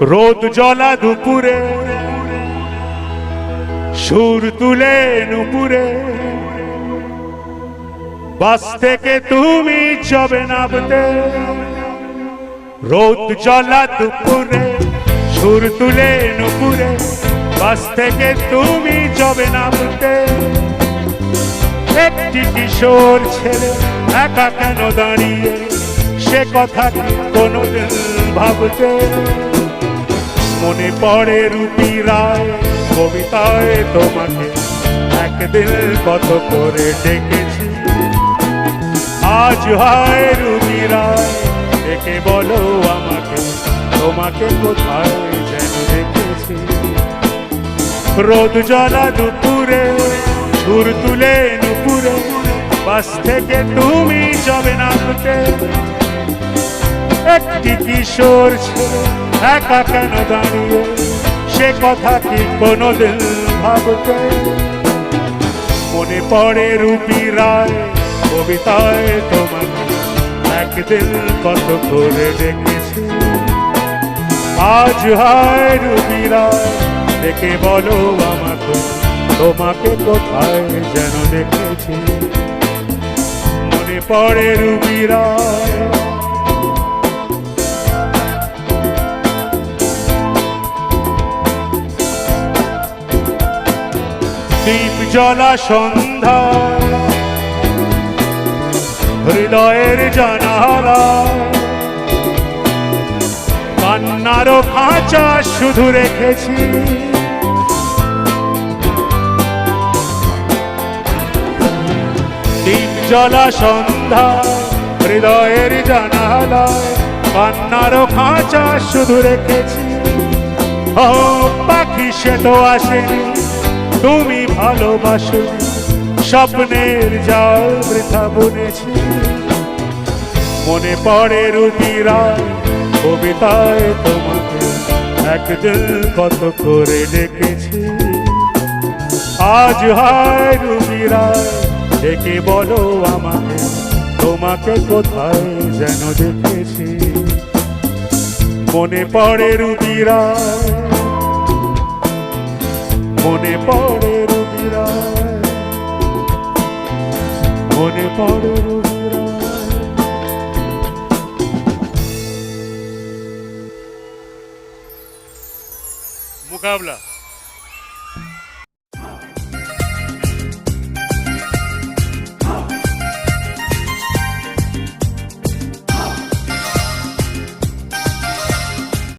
রোদ জলা দুপুরে, সুর তুলে নুপুরে। বাস থেকে তুমি চবে নামতে, রোদ জলা দুপুরে, সুর তুলে নুপুরে। বাস থেকে তুমি চবে নামতে। একটি কিশোর ছেলে একা কেন দাঁড়িয়ে? সে কথা কোনোদিন ভাবতে। মনে পড়ে রুপি রায় কবিতায় তোমাকে। একদিন কত করে ডেকেছি। আজ হয় রুবি রায় ডেকে বলো আমাকে, তোমাকে কোথায় যেন দেখেছি। রোদ জ্বালা দুপুরে, সুর তুলে নুপুরে, বাস থেকে তুমি যাবে নামতে। একটি কিশোর, একা কেন দাঁড়িয়ে? সে কথা কি কোনোদিন ভাবতে মনে পড়ে রুপি রায় কবিতায় তোমাকে একদিন কত করে ডেকেছি আজ হয় রুবি রায়, দেখে বলো আমাকে, তোমাকে কোথায় যেন দেখেছি। মনে পড়ে রুবি দীপ জলা সন্ধ্যা। হৃদয়ের জানালা। কান্নারও খাঁচা শুধু রেখেছি। দীপ জলা সন্ধ্যা, হৃদয়ের জানালায় কান্নারও খাঁচা শুধু রেখেছি। ও পাখি, সে তো আসেনি। তুমি ভালোবাসো, স্বপ্নের জাল বৃথা বুনেছি মনে পড়ে রুবিরা কবিতায় তোমাকে একদিন কত করে ডেকেছি। আজ হয় রুবিরা ডেকে বলো আমাকে, তোমাকে কোথায় যেন দেখেছি। মনে পড়ে রুবিরা মনে পড়ে মনে পড়ে মুকাবলা।